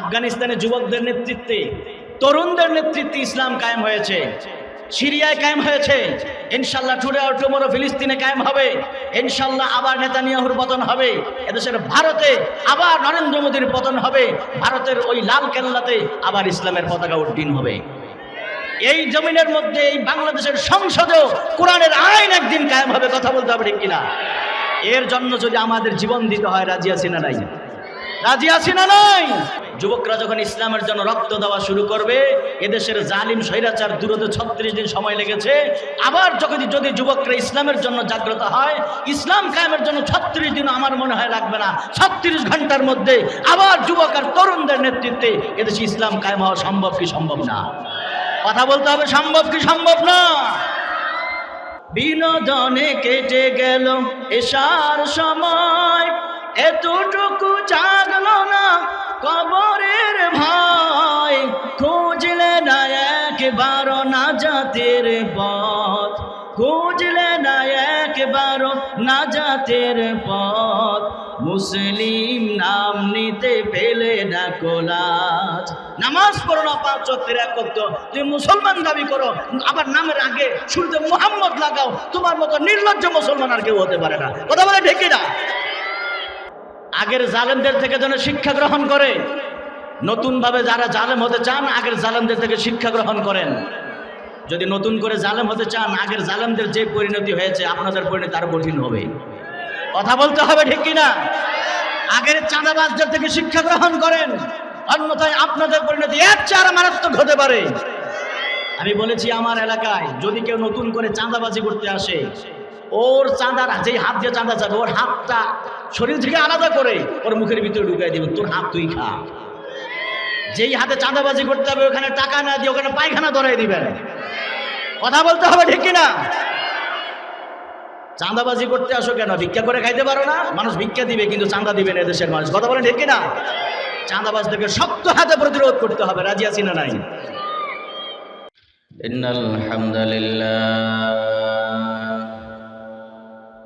আফগানিস্তানে যুবকদের নেতৃত্বে, তরুণদের নেতৃত্বে ইসলাম কায়েম হয়েছে। সিরিয়ায় কায়েম হয়েছে। ইনশাল্লাহ টুডে আর টুমোরো ফিলিস্তিনে কায়েম হবে। ইনশাল্লাহ আবার নেতানিয়াহুর পতন হবে। এদেশের ভারতে আবার নরেন্দ্র মোদীর পতন হবে। ভারতের ওই লাল কেল্লাতে আবার ইসলামের পতাকা উড্ডীন হবে। এই জমিনের মধ্যে, এই বাংলাদেশের সংসদেও কোরআনের আইন একদিন কায়েম হবে, কথা বলতে হবে ঠিক কিনা? এর জন্য যদি আমাদের জীবন দিতে হয়, রাজি আছি না নাই? রাজি আছি না নাই? যুবকরা যখন ইসলামের জন্য রক্ত দেওয়া শুরু করবে, এদেশের জালিম, স্বৈরাচার দূরতে ছত্রিশ দিন সময় লেগেছে। আবার যখন যদি যুবকরা ইসলামের জন্য জাগ্রত হয়, ইসলাম কায়েমের জন্য ছত্রিশ দিন আমার মনে হয় লাগবে না। ছত্রিশ ঘণ্টার মধ্যে আবার যুবক আর তরুণদের নেতৃত্বে এদেশে ইসলাম কায়েম হওয়া সম্ভব কি সম্ভব না? কথা বলতে হবে, সম্ভব কি সম্ভব না? বিনোদনে কেটে গেল এসার সময়। এতটুকু জাগলো না কবরের ভয় খুঁজলে না একবার না জাতের পথ। খুঁজলে না একবার না জাতের পথ। মুসলিম নাম নিতে পেলে না কোলাজ। নামাজ পড়ো না, পাঁচ চত্বর করতো তুমি মুসলমান দাবি করো, আবার নামের আগে শুরুতে মোহাম্মদ লাগাও। তোমার মতো নির্লজ্জ মুসলমান আর কেউ হতে পারে না। কথা বলে ঢেকে না আগের জালেমদের থেকে যেন শিক্ষা গ্রহণ করে। নতুনভাবে যারা জালেম হতে চান, আগের জালেমদের থেকে শিক্ষা গ্রহণ করেন। যদি নতুন করে জালেম হতে চান, আগের জালেমদের যে পরিণতি হয়েছে, আপনাদের পরিণতি আরও কঠিন হবে। কথা বলতে হবে ঠিক কিনা? আগের চাঁদাবাজদের থেকে শিক্ষা গ্রহণ করেন, অন্যথায় আপনাদের পরিণতি এক চার মারাত্মক হতে পারে। আমি বলেছি, আমার এলাকায় যদি কেউ নতুন করে চাঁদাবাজি করতে আসে ওর চাঁদার, যেই হাত দিয়ে চাঁদা যাবে, ওর হাতটা শরীর থেকে আলাদা করে ওর মুখের ভিতরে ঢুকাই দিবে, তোর হাত তুই খা। যেই হাতে চাঁদাবাজি করতে হবে, ওখানে টাকা না দিয়ে ওখানে পায়খানা ধরাই দিবেন কথা বলতে হবে ঠিক না চাঁদাবাজি করতে আসো কেন? ভিক্ষা করে খাইতে পারো না? মানুষ ভিক্ষা দিবে, কিন্তু চাঁদা দিবে না দেশের মানুষ। কথা বলেন ঠিক না চাঁদাবাজদেরকে শক্ত হাতে প্রতিরোধ করতে হবে, রাজি আছি না নাই? ইন্নাল হামদুলিল্লাহ।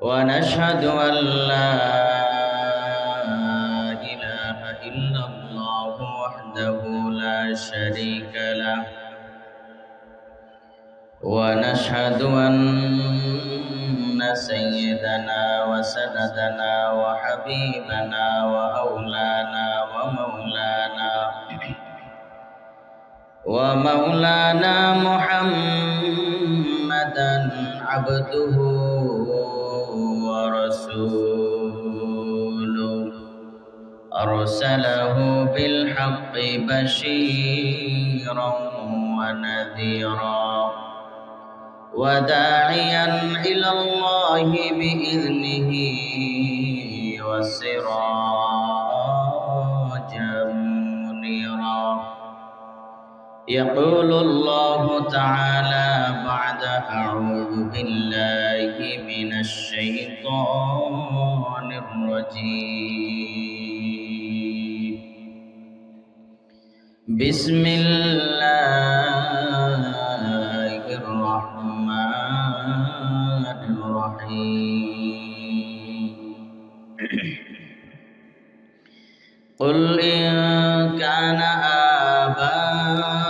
ونشهد أن لا إله إلا الله وحده لا شريك له. ونشهد أن سيدنا وسندنا وحبيبنا وأولانا ومولانا ومولانا محمدا عبده أرسله بالحق بشيرا ونذيرا وداعيا إلى الله بإذنه وسراجا منيرا. يقول الله تعالى بعد أعوذ بالله من الشيطان الرجيم. بسم الله الرحمن الرحيم. قل إن كان آباؤكم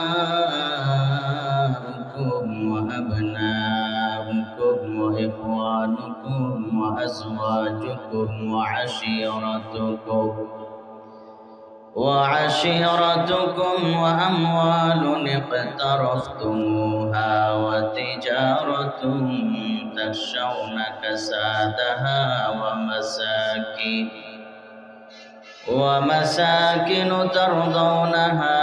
وأبناؤكم وإخوانكم وأزواجكم وعشيرتكم وعشيرتكم وأموال اقترفتموها وتجارة تخشون كسادها ومساكن ومساكن ترضونها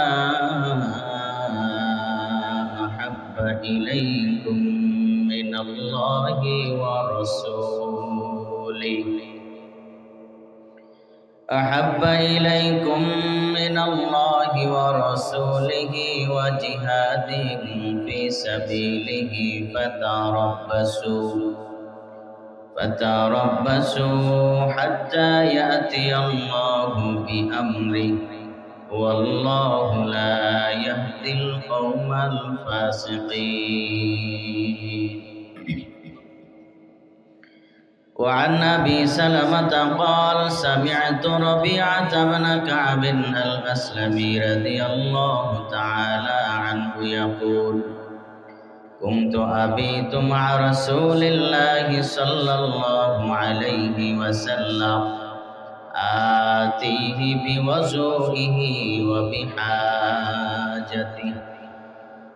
أحب إليكم من الله ورسوله. أحب إليكم الله ورسوله وجهاد في سبيله فتربصوا. فتربصوا حتى يأتي الله بأمره. والله لا يهدي القوم الفاسقين. وعن أبي سلمة قال سمعت ربيعة بن كعب الأسلمي رضي الله تعالى عنه يقول كنت أبيت مع رسول الله صلى الله عليه وسلم آتيه بوضوئه وبحاجته.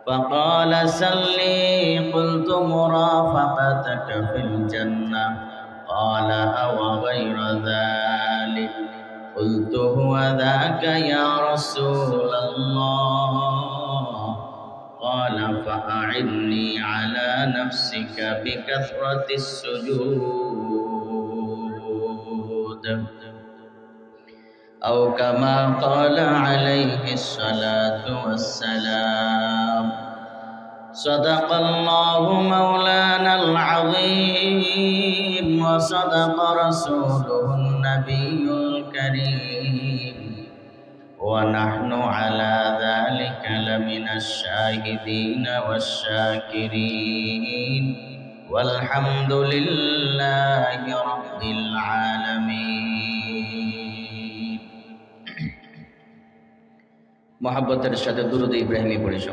فقال سلي قلت مرافقتك في الجنة. قال أو غير ذلك. قلت هو ذاك يا رسول الله. قال فأعني على نفسك بكثرة السجود. أو كما قال عليه الصلاة والسلام. صدق الله مولانا العظيم وصدق رسوله النبي الكريم ونحن على ذلك لمن الشاهدين والشاكرين والحمد لله رب العالمين محبت الشهد درود إبراهيم بريشة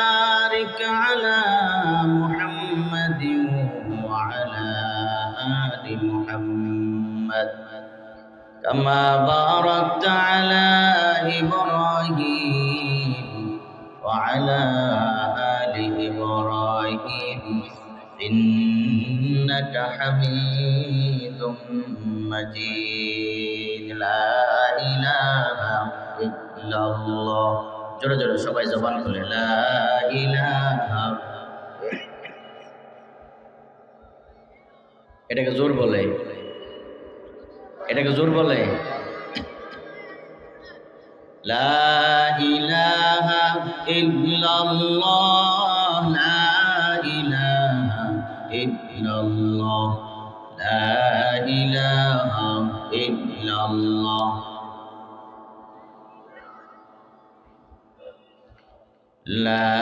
كما باركت على إبراهيم وعلى آل إبراهيم إنك حميد مجيد لا إله إلا الله জোরে জোরে সবাই জবান খুলে লা ইলাহা এটাকে জোর বলে এটাকে জোর বলে। লা ইলাহা ইল্লাল্লাহ লা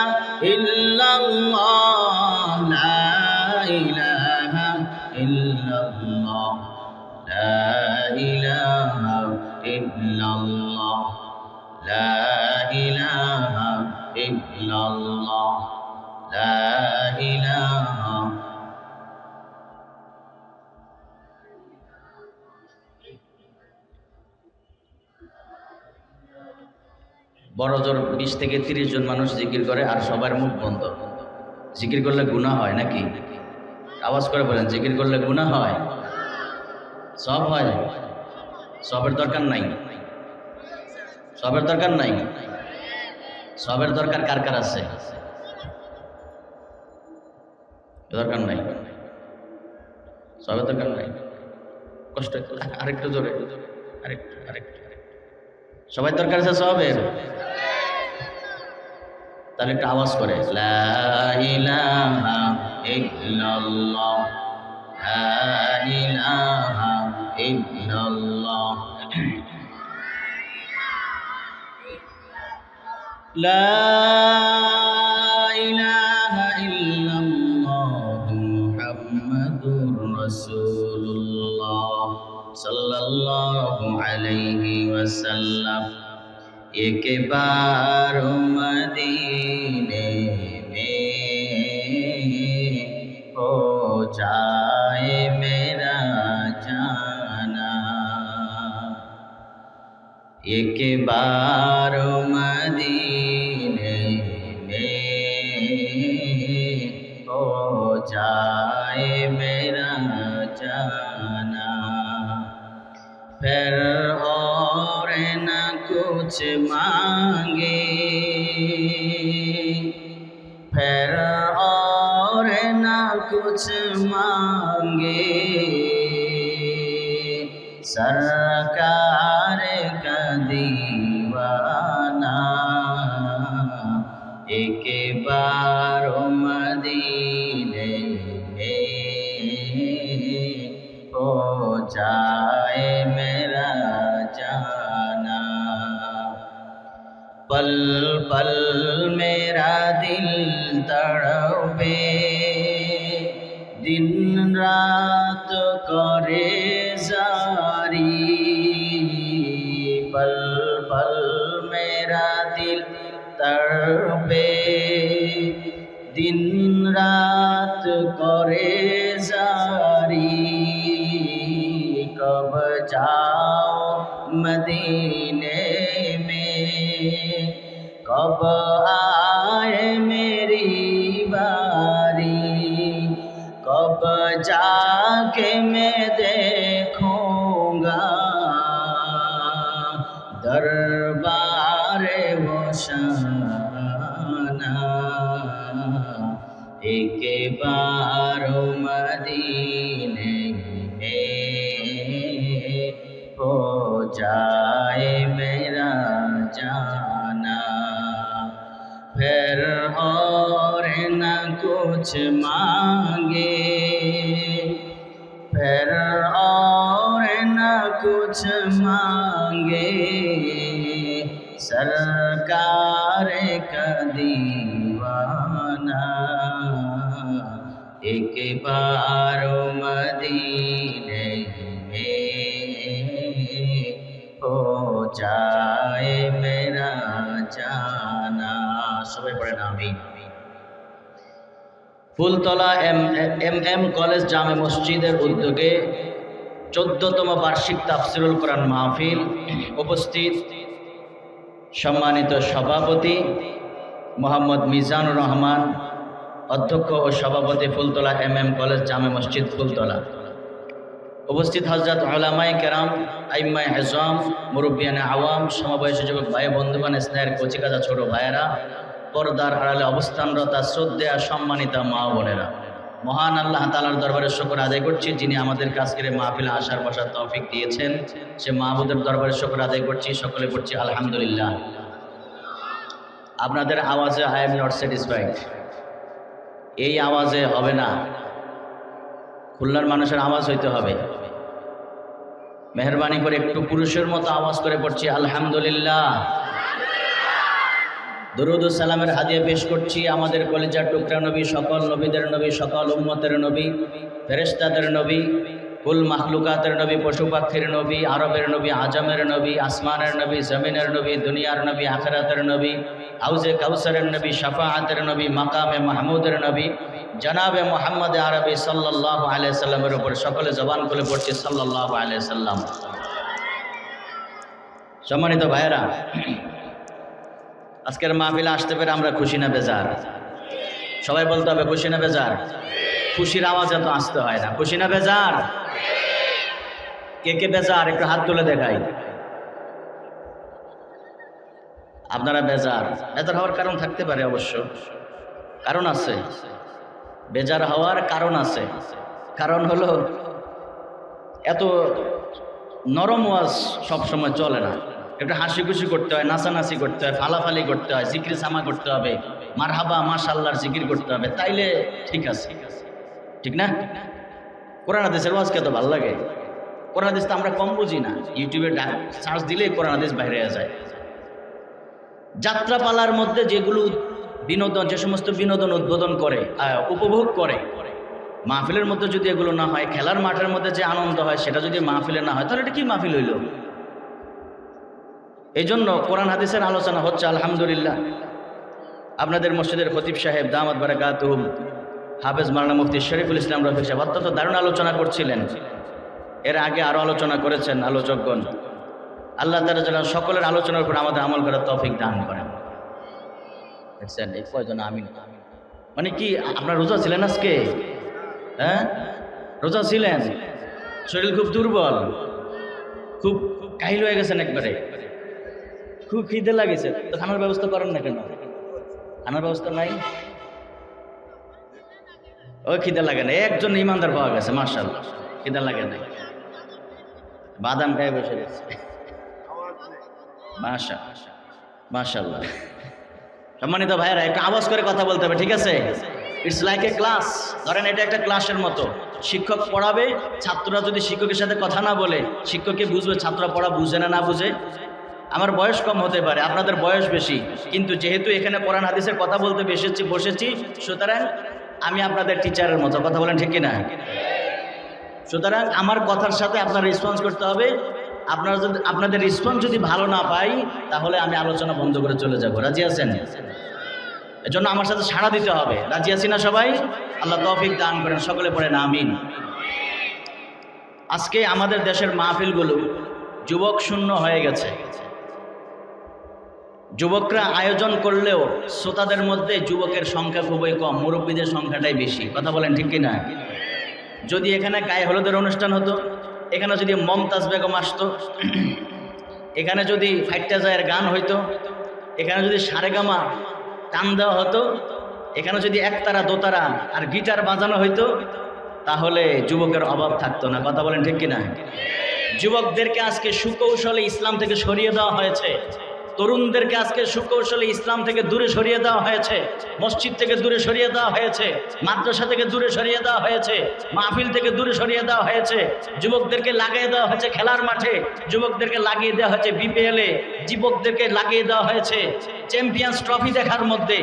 বড় জোর বিশ থেকে তিরিশ জন মানুষ জিকির করে আর সবার মুখ বন্ধ। জিকির করলে গুণা হয় নাকি? আওয়াজ করে বলেন, জিকির করলে গুণা হয়? সব হয়? সবের দরকার নাই? সবের দরকার নাই? সবের দরকার কার কার আছে? দরকার নাই? সবের দরকার নাই? কষ্ট, আরেকটু জোরে, আরেকটু আরেকটু। সবাই দরকার আছে সবের? তাহলে একটু আওয়াজ করে লা সাল্লাল্লাহু আলাইহি ওয়াসাল্লাম। একবার মদিনে মে হো যায় মেরা জানা। একবার মদিনে कुछ मांगे कुछ मांगे फिर और न कुछ मांगे सरकार का दीवाना एक बार मदीने में हो जाए मेरा जाना सुबह पढ़ना भी Fultala M M M college জামে মসজিদের উদ্যোগে চোদ্দতম বার্ষিক তাফসিরুল কোরআন মাহফিল উপস্থিত সম্মানিত সভাপতি মোহাম্মদ মিজানুর রহমান, অধ্যক্ষ ও সভাপতি ফুলতলা এম এম কলেজ জামে মসজিদ ফুলতলা। উপস্থিত হজরত আলামাই কেরাম আইম্মাই হেজম, মুরব্বিয়ানে আওয়াম, সমবয়সী যুবক ভাই বন্ধুগণ, স্নেহের কচিকাজা ছোট ভাইয়েরা পর্দার আড়ালে অবস্থানরতা, শ্রদ্ধেয়া সম্মানিতা মা বোনেরা। মহান আল্লাহ তালার দরবারে শুকর আদায় করছি, যিনি আমাদের কাছ কাজকে মাহফিলে আসার বসার তৌফিক দিয়েছেন। সে মাহবুদের দরবারে শুকর আদায় করছি, সকলে করছি আলহামদুলিল্লাহ। আপনাদের আওয়াজে আই এম নট স্যাটিসফাইড এই আওয়াজে হবে না। খুলনার মানুষের আওয়াজ হইতে হবে। মেহরবানি করে একটু পুরুষের মতো আওয়াজ করে পড়ছি, আলহামদুলিল্লাহ। দরুদ সালামের হাদিয়া পেশ করছি। আমাদের কলেজার টুকরা নবী, সকল নবীদের নবী, সকল উম্মতের নবী, ফেরেশতাদের নবী, কুল মাখলুকাতের নবী পশু পাখির নবী, আরবের নবী, আজমের নবী, আসমানের নবী, জমিনের নবী, দুনিয়ার নবী, আখরাতের নবী, হাউজে কাউসারের নবী, শাফাআতের নবী, মাকামে মাহমুদের নবী, জনাবে মোহাম্মদ আরবি সাল্লাহ আলিয়া সাল্লামের উপর সকলে জবান খুলে পড়ছে সাল্লাহ আলিয়া সাল্লাম। সম্মানিত ভাইয়েরা আজকের মাহফিলে আসতে পেরে আমরা খুশি না বেজার। সবাই বলতে হবে, খুশি না বেজার? খুশির আওয়াজ এত আসতে হয় না। খুশি না বেজার? কে কে বেজার? একটু হাত তুলে দেখাই। আপনারা বেজার। বেজার হওয়ার কারণ থাকতে পারে অবশ্য। কারণ আছে। বেজার হওয়ার কারণ আছে। কারণ হলো, এত নরম ওয়াজ সবসময় চলে না। একটু হাসি খুশি করতে হয়, নাচানাচি করতে হয়, ফালাফালি করতে হয়, জিকির সামা করতে হবে, মারহাবা মাশাল্লাহর জিকির করতে হবে, তাইলে ঠিক আছে। ঠিক না? কোরআন হাদিসের ওয়াজ কত ভালো লাগে? কোরআন হাদিস তো আমরা কম বুঝি না। ইউটিউবে সার্চ দিলেই কোরআন হাদিস বাইরে যায়। যাত্রাপালার মধ্যে যেগুলো বিনোদন, যে সমস্ত বিনোদন উদ্বোধন করে উপভোগ করে, মাহফিলের মধ্যে যদি এগুলো না হয়, খেলার মাঠের মধ্যে যে আনন্দ হয়, সেটা যদি মাহফিলে না হয়, তাহলে এটা কি মাহফিল হইল? এই জন্য কোরআন হাদিসের আলোচনা হচ্ছে, আলহামদুলিল্লাহ। আপনাদের মসজিদের খতিব সাহেব দামাত বারাকাতুহুম, হাফেজ মারানা মুফতি শরীফুল ইসলাম রফিক সাহেব অত্যন্ত দারুণ আলোচনা করছিলেন। এর আগে আরও আলোচনা করেছেন আলোচকগণ। আল্লাহ তারা যেন সকলের আলোচনার উপর আমাদের আমল করার তৌফিক দান করেন। আমিন? মানে কি, আপনার রোজা ছিলেন আজকে? হ্যাঁ? রোজা ছিলেন? শরীর খুব দুর্বল, খুব কাহিল হয়ে গেছেন একবারে। খুব খিদে লাগেছে। তো খানার ব্যবস্থা করেন না কেন? খানার ব্যবস্থা নাই? ওই খিদে লাগে না। একজন ইমানদার পাওয়া গেছে মার্শাল খিদে লাগে না। বাদাম খাই বসে গেছে। মাশা সম্মানিত ভাইয়েরা, একটু আওয়াজ করে কথা বলতে হবে, ঠিক আছে? ইটস লাইক এ ক্লাস ধরেন এটা একটা ক্লাসের মতো। শিক্ষক পড়াবে, ছাত্ররা যদি শিক্ষকের সাথে কথা না বলে, শিক্ষককে বুঝবে, ছাত্ররা পড়া বুঝে না না বুঝে। আমার বয়স কম হতে পারে, আপনাদের বয়স বেশি। কিন্তু যেহেতু এখানে কোরআন হাদিসের কথা বলতে বসেছি বসেছি, সুতরাং আমি আপনাদের টিচারের মতো, কথা বলেন ঠিক কিনা? সুতরাং আমার কথার সাথে আপনার রেসপন্স করতে হবে। আপনারা যদি, আপনাদের রেসপন্স যদি ভালো না পাই, তাহলে আমি আলোচনা বন্ধ করে চলে যাব। রাজি আছেন? এজন্য আমার সাথে সাড়া দিতে হবে। রাজি আছি না সবাই? আল্লাহ তৌফিক দান করেন, সকলে পড়েন, আমিন। আজকে আমাদের দেশের মাহফিলগুলো যুবক শূন্য হয়ে গেছে। যুবকরা আয়োজন করলেও শ্রোতাদের মধ্যে যুবকের সংখ্যা খুবই কম, মুরব্বীদের সংখ্যাটাই বেশি। কথা বলেন ঠিক কিনা? যদি এখানে গায়ে হলুদের অনুষ্ঠান হতো, এখানে যদি মমতাজ বেগম আসতো, এখানে যদি ফাইটটা জায়ের গান হইতো, এখানে যদি সারেগামা টান দেওয়া হতো, এখানে যদি একতারা, দোতারা আর গিটার বাজানো হইতো, তাহলে যুবকের অভাব থাকতো না। কথা বলেন ঠিক কিনা? যুবকদেরকে আজকে সুকৌশলে ইসলাম থেকে সরিয়ে দেওয়া হয়েছে। তরুণদেরকে আজকে সুকৌশলে ইসলাম থেকে দূরে সরিয়ে দেওয়া হয়েছে, মসজিদ থেকে দূরে সরিয়ে দেওয়া হয়েছে, মাদ্রাসা থেকে দূরে সরিয়ে দেওয়া হয়েছে, মাহফিল থেকে দূরে সরিয়ে দেওয়া হয়েছে, যুবকদেরকে লাগিয়ে দেওয়া হয়েছে খেলার মাঠে, যুবকদেরকে লাগিয়ে দেওয়া হয়েছে বিপিএলে যুবকদেরকে লাগিয়ে দেওয়া হয়েছে চ্যাম্পিয়ন্স ট্রফি দেখার মধ্যে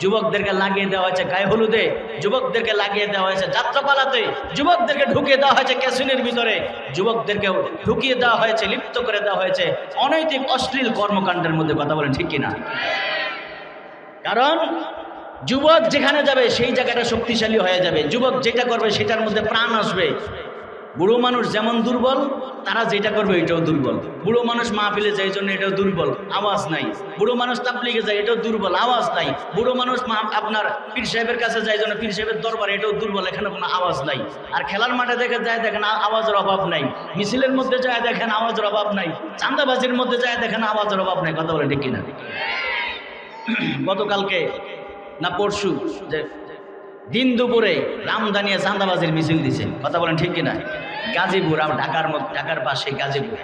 যুবকদেরকে লাগিয়ে দেওয়া হয়েছে গায়ে হলুদে, যুবকদেরকে লাগিয়ে দেওয়া হয়েছে যাত্রাপালাতে, যুবকদেরকে ঢুকিয়ে দেওয়া হয়েছে ক্যাসিনের ভিতরে যুবকদেরকে ঢুকিয়ে দেওয়া হয়েছে, লিপ্ত করে দেওয়া হয়েছে। অনৈতিক, অশ্লীল কর্মকাণ্ডের মধ্যে কথা বলেন, ঠিক কিনা? কারণ যুবক যেখানে যাবে, সেই জায়গাটা শক্তিশালী হয়ে যাবে। যুবক যেটা করবে, সেটার মধ্যে প্রাণ আসবে। বুড়ো মানুষ যেমন দুর্বল, তারা যেটা করবে এটাও দুর্বল। বুড়ো মানুষ মাহফিলে যায় জন্য এটাও দুর্বল, আওয়াজ নাই। বুড়ো মানুষ তাবলিগে যায় এটাও দুর্বল, আওয়াজ নাই। বুড়ো মানুষ মা- আপনার পীর সাহেবের কাছে যায় জন্য পীর সাহেবের দরবার এটাও দুর্বল, এখানে কোনো আওয়াজ নাই। আর খেলার মাঠে দেখে যায় দেখেন আওয়াজের অভাব নাই। মিছিলের মধ্যে যায় দেখেন আওয়াজের অভাব নাই। চান্দাবাজির মধ্যে যায় দেখেন আওয়াজের অভাব নাই। কথা বলে ঠিক কিনা? গতকালকে না পরশু যে দিন দুপুরে রামদানিয়া চান্দাবাজির মিছিল দিছে। কথা বলেন ঠিক কিনা? গাজীপুর ঢাকার ঢাকার পাশে গাজীপুর।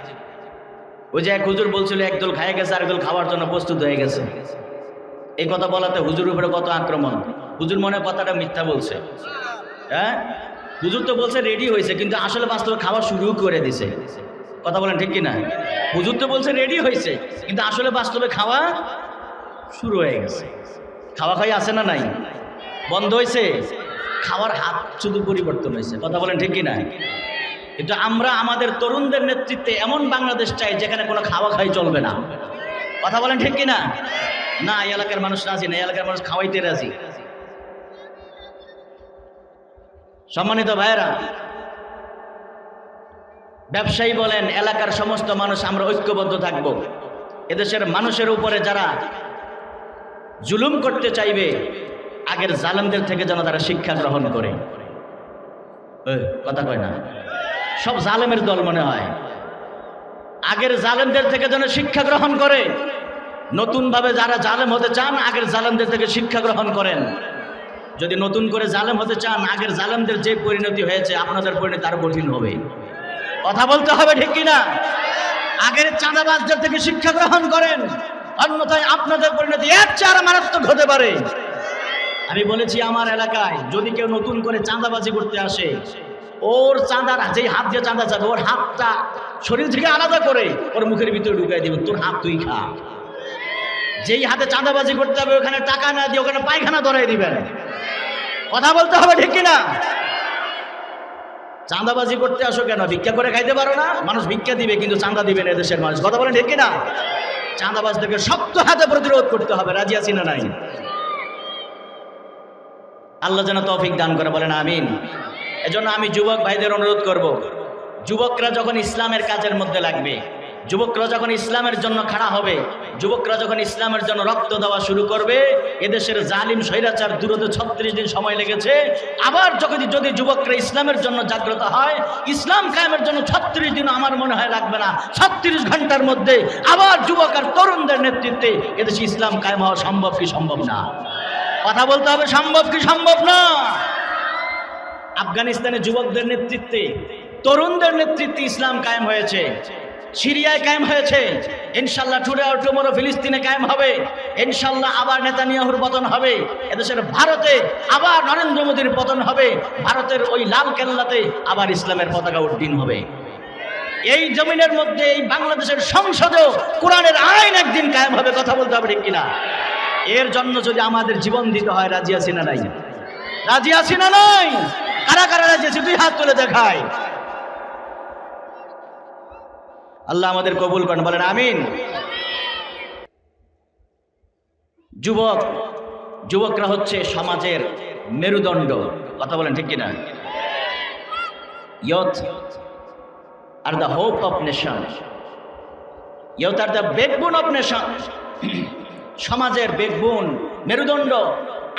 ওই যে এক হুজুর বলছিল একদল খাইয়ে গেছে আর একদল খাওয়ার জন্য প্রস্তুত হয়ে গেছে। এই কথা বলাতে হুজুর উপরে কত আক্রমণ। হুজুর মনে কথাটা মিথ্যা বলছে। হ্যাঁ? হুজুর তো বলছে, রেডি হয়েছে। কিন্তু আসলে বাস্তবে খাওয়া শুরু করে দিছে। কথা বলেন ঠিক কিনা? হুজুর তো বলছে, রেডি হয়েছে। কিন্তু আসলে বাস্তবে খাওয়া শুরু হয়ে গেছে। খাওয়া খাই আছে না নাই? বন্ধ হয়েছে খাওয়ার হাত শুধু পরিবর্তন হয়েছে কথা বলেন ঠিক কিনা? কিন্তু আমরা আমাদের তরুণদের নেতৃত্বে এমন বাংলাদেশ চাই যেখানে কোনো খাওয়া খাই চলবে না। কথা বলেন ঠিক কিনা? না, এই এলাকার মানুষ রাজি না, এই এলাকার মানুষ খাওয়াইতে রাজি। সম্মানিত ভাইয়েরা, ব্যবসায়ী বলেন, এলাকার সমস্ত মানুষ আমরা ঐক্যবদ্ধ থাকব। এদেশের মানুষের উপরে যারা জুলুম করতে চাইবে, আগের জালেমদের থেকে যেন তারা শিক্ষা গ্রহণ করে। কথা কয় না? সব জালেমের দল মনে হয়। আগের জালেমদের থেকে যেন শিক্ষা গ্রহণ করে। নতুনভাবে যারা জালেম হতে চান, আগের জালেমদের থেকে শিক্ষা গ্রহণ করেন। যদি নতুন করে জালেম হতে চান, আগের জালেমদের যে পরিণতি হয়েছে, আপনাদের পরিণতি আরও কঠিন হবে। কথা বলতে হবে ঠিক কিনা? আগের চাঁদাবাজদের থেকে শিক্ষা গ্রহণ করেন। অন্যথায় আপনাদের পরিণতি এর চার মারাত্মক হতে পারে। আমি বলেছি আমার এলাকায়, যদি কেউ নতুন করে চাঁদাবাজি করতে আসে ওর চাঁদার যেই হাত দিয়ে চাঁদা যাবে, ওর হাতটা শরীর থেকে আলাদা করে ওর মুখের ভিতরে ঢুকাই দিবেন তোর হাত তুই খা। যেই হাতে চাঁদাবাজি করতে হবে, ওখানে টাকা না দিয়ে ওখানে পায়খানা ধরাই দিবেন। কথা বলতে হবে ঠিক কিনা? চাঁদাবাজি করতে আসো কেন? ভিক্ষা করে খাইতে পারো না? মানুষ ভিক্ষা দিবে, কিন্তু চাঁদা দিবে না এদেশের মানুষ। কথা বলেন ঠিক কিনা? চাঁদাবাজদেরকে শক্ত হাতে প্রতিরোধ করতে হবে, রাজি আছি না নাই? আল্লাহ যেন তৌফিক দান করে, বলেন আমিন। এজন্য আমি যুবক ভাইদের অনুরোধ করব। যুবকরা যখন ইসলামের কাজের মধ্যে লাগবে, যুবকরা যখন ইসলামের জন্য খাড়া হবে, যুবকরা যখন ইসলামের জন্য রক্ত দেওয়া শুরু করবে, এদেশের জালিম, স্বৈরাচার দূরতে ছত্রিশ দিন সময় লেগেছে। আবার যখন যদি যুবকরা ইসলামের জন্য জাগ্রত হয়, ইসলাম কায়েমের জন্য ছত্রিশ দিন আমার মনে হয় লাগবে না। ছত্রিশ ঘণ্টার মধ্যে আবার যুবক আর তরুণদের নেতৃত্বে এদেশে ইসলাম কায়েম হওয়া সম্ভব কি সম্ভব না? কথা বলতে হবে, সম্ভব কি সম্ভব না? আফগানিস্তানে যুবকদের নেতৃত্বে, তরুণদের নেতৃত্বে ইসলাম কায়েম হয়েছে। সিরিয়ায় কায়েম হয়েছে। ইনশাল্লাহ টুডে আর টুমোরো ফিলিস্তিনে কায়েম হবে। ইনশাল্লাহ আবার নেতানিয়াহুর পতন হবে। এদেশের ভারতে আবার নরেন্দ্র মোদীর পতন হবে। ভারতের ওই লাল কেল্লাতে আবার ইসলামের পতাকা উড্ডীন হবে। এই জমিনের মধ্যে, এই বাংলাদেশের সংসদেও কোরআনের আইন একদিন কায়েম হবে, কথা বলতে হবে ঠিক কিনা? এর জন্য যদি আমাদের জীবন দিতে হয়, রাজি আছি না নাই? রাজি আছি না নাই? কারা কারা রাজি আছি দুই হাত তুলে দেখায় আল্লাহ আমাদের কবুল করেন, বলেন আমিন। যুবক, যুবকরা হচ্ছে সমাজের মেরুদণ্ড। কথা বলেন ঠিক কিনা? Youth are the hope of nation youth are the backbone of nation সমাজের বেকবোন মেরুদণ্ড,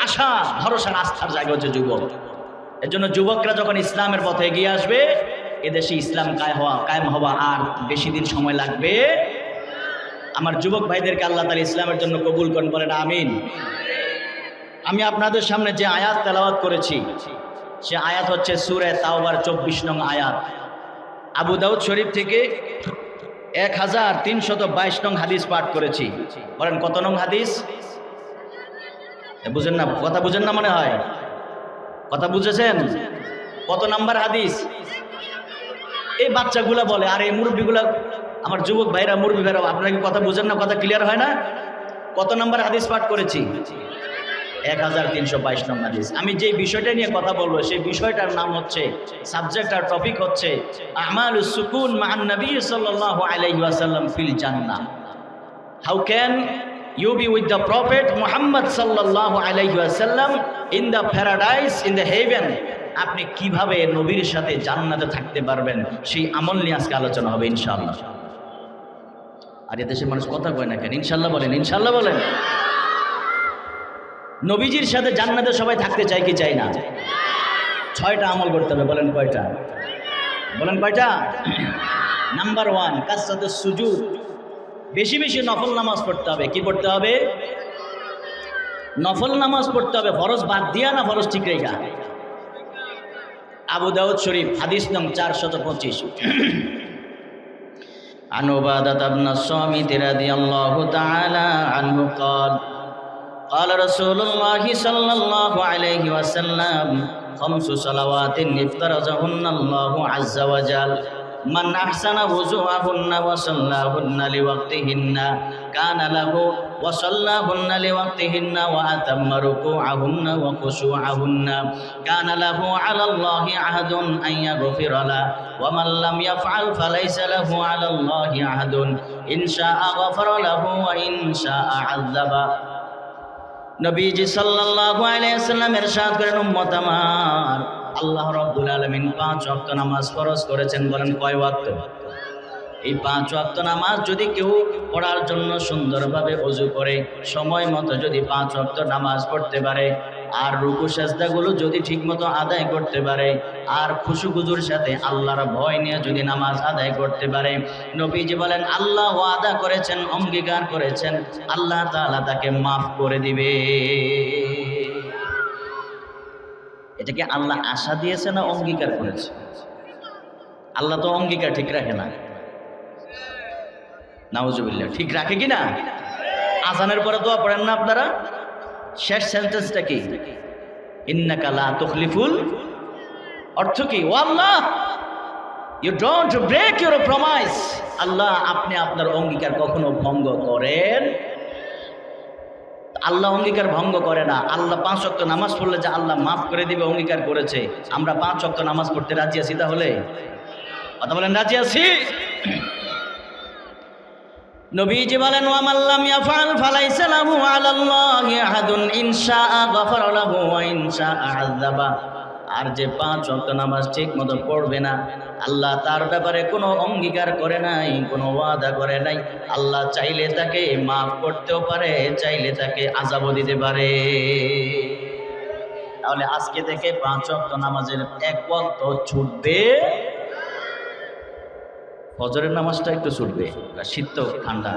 আশা, ভরসা, আস্থার জায়গা হচ্ছে যুবক। এর জন্য যুবকরা যখন ইসলামের পথে এগিয়ে আসবে, এদেশে ইসলাম কায় হওয়া, কায়েম হওয়া আর বেশি দিন সময় লাগবে। আমার যুবক ভাইদেরকে আল্লাহ তালা ইসলামের জন্য কবুল করেন, বলেন আমিন। আমি আপনাদের সামনে যে আয়াত তেলাওয়াত করেছি, সে আয়াত হচ্ছে সুরে তাওবার চব্বিশ নং আয়াত। আবু দাউদ শরীফ থেকে এক হাজার তিনশত বাইশ নং হাদিস পাঠ করেছি। বলেন কত নং হাদিস? বুঝেন না, কথা বুঝেন না মনে হয়? কথা বুঝেছেন? কত নাম্বার হাদিস? এই বাচ্চাগুলা বলে, আর, এই মুরব্বীগুলা, আমার যুবক ভাইরা, মুরব্বী ভাইরা, আপনারা কি কথা বুঝেন না? কথা ক্লিয়ার হয় না? কত নাম্বার হাদিস পাঠ করেছি? এক হাজার তিনশো বাইশ নম্বর হাদিস। আমি যে বিষয়টা নিয়ে কথা বলব, সেই বিষয়টার নাম হচ্ছে সাবজেক্ট আর টপিক হচ্ছে, আমাল সুকুন মান নবী সাল্লাল্লাহু আলাইহি ওয়াসাল্লাম ফিল জান্নাহ। How can you be with the prophet Muhammad সাল্লাল্লাহু আলাইহি ওয়াসাল্লাম in the paradise in the heaven আপনি কীভাবে নবীর সাথে জান্নাতে থাকতে পারবেন? সেই আমল নিয়ে আজকে আলোচনা হবে, ইনশাআল্লাহ। আর এদেশের মানুষ কথা কয় না কেন? ইনশাল্লাহ বলেন ইনশাল্লাহ বলেন। নবীজির সাথে জান্নাতে সবাই থাকতে চায় কি চাই না? ছয়টা আমল করতে হবে, বলেন কয়টা? বলেন কয়টা? নাম্বার ওয়ান কাসাতে সুজুদ। বেশি বেশি নফল নামাজ পড়তে হবে কি পড়তে হবে নফল নামাজ পড়তে হবে ফরজ বাদ দিয়া না ফরজ ঠিক রেখা আবু দাউদ শরীফ হাদিস নং চারশত পঁচিশ عن عبادة بن الصامت رضي الله تعالى عنه قال قال رسول الله صلى الله عليه وسلم خمس صلوات افترضهن الله عز وجل মান আহসানা ওয়াজুহাহুন্না ওয়া সাল্লাহুন্না লিওয়াক্তিহিন্না কানা লাহু ওয়া সাল্লাহুন্না লিওয়াক্তিহিন্না ওয়া আতাম্মা রুকুআহুন্না ওয়া খুশুআহুন্না কানা লাহু আলাল্লাহি আহাদুন আন ইয়াগফিরা লা ওয়া মান লাম ইয়াফআল ফালাইসা লাহু আলাল্লাহি আহাদুন ইন শাআ গফারা লাহু ওয়া ইন শাআ আযাবা নবীজি সাল্লাল্লাহু আলাইহি ওয়াসাল্লাম ইরশাদ করেন, উম্মত আমার। আল্লাহ রাব্বুল আলামিন পাঁচ ওয়াক্ত নামাজ ফরজ করেছেন বলেন কয় ওয়াক্ত? এই পাঁচ ওয়াক্ত নামাজ যদি কেউ পড়ার জন্য সুন্দরভাবে অজু করে, সময় মতো যদি পাঁচ ওয়াক্ত নামাজ পড়তে পারে, আর রুকু সাজদাগুলো যদি ঠিকমতো আদায় করতে পারে, আর খুশুগুজুর সাথে আল্লাহর ভয় নিয়ে যদি নামাজ আদায় করতে পারে, নবীজি বলেন, আল্লাহ আদা করেছেন, অঙ্গীকার করেছেন, আল্লাহ তাআলা তাকে মাফ করে দিবে। এটা কি আল্লাহ আশা দিয়েছে না অঙ্গীকার করেছে? আল্লাহ তো অঙ্গীকার ঠিক রাখে না। নাউজুবিল্লাহ, ঠিক রাখে কি না? আজানের পরে দোয়া পড়েন না আপনারা? শেষ সেন্টেন্সটা কি? ইন্নাকা লা তুখলিফুল অর্থ কি? O Allah you don't break your promise আল্লাহ, আপনি আপনার অঙ্গীকার কখনো ভঙ্গ করেন আল্লাহ অঙ্গীকার ভঙ্গ করে না। আল্লাহ পাঁচ শক্ত নামাজ পড়লে যে আল্লাহ মাফ করে দিবে, অঙ্গীকার করেছে। আমরা পাঁচ শক্ত নামাজ পড়তে রাজি আছি তাহলে? কথা বলেন, রাজি আছি? নবীজি বলেন আর যে পাঁচ ওয়াক্ত নামাজ ঠিক মতো পড়বে না, আল্লাহ তার ব্যাপারে কোনো অঙ্গীকার করে নাই, কোনো ওয়াদা করে নাই। আল্লাহ চাইলে তাকে মাফ করতেও পারে, চাইলে তাকে আজাবও দিতে পারে। তাহলে আজকে থেকে পাঁচ ওয়াক্ত নামাজের এক ওয়াক্ত ছুটবে। ফজরের নামাজটা একটু ছুটবে শীত তো ঠান্ডা।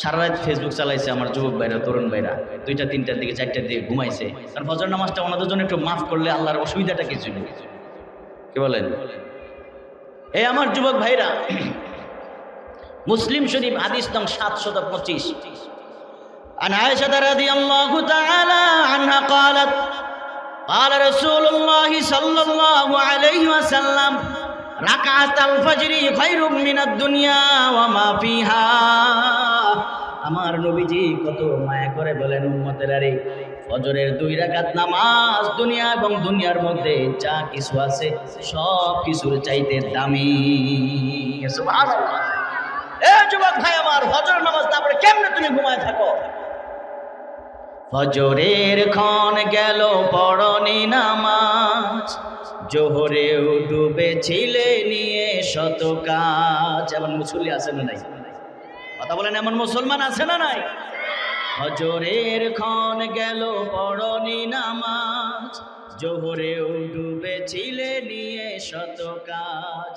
সারা রাত ফেসবুক চালাইছে আমার যুবক ভাইরা তরুণ ভাইরা দুইটা তিনটার দিকে চারটার দিকে ঘুমাইছে কারণ ফজর নামাজটা ওনাদের জন্য একটু মাফ করলে আল্লাহর অসুবিধাটা কিছু নেই কি বলেন এই আমার যুবক ভাইরা মুসলিম শরীফ হাদিস নং সাতশত পঁচিশ عن عائشة رضي الله تعالى عنها قالت قال رسول الله صلى الله عليه وسلم ركعة الفجر خير من الدنيا وما فيها আমার নবীজি কত মায়া করে বলেন উম্মতের আরে ফজরের দুই রাকাত নামাজ দুনিয়া এবং দুনিয়ার মধ্যে যা কিছু আছে সব কিছুর চাইতে দামি। এ যুবক ভাই আমার, ফজর নামাজ পড়ে কেমনে তুমি ঘুমায় থাকো? ফজরের ক্ষণ গেল, পড়নি নামাজ, জোহরেও ডুবেছিলে নিয়ে শত কাজ। এমন মুসল্লি আছে না নাই? কথা বলেন, এমন মুসলমান আছে না নাই? হজরের খন গেল পড়নি নামাজ, জোহরেও ডুবেছিলে নিয়ে শত কাজ।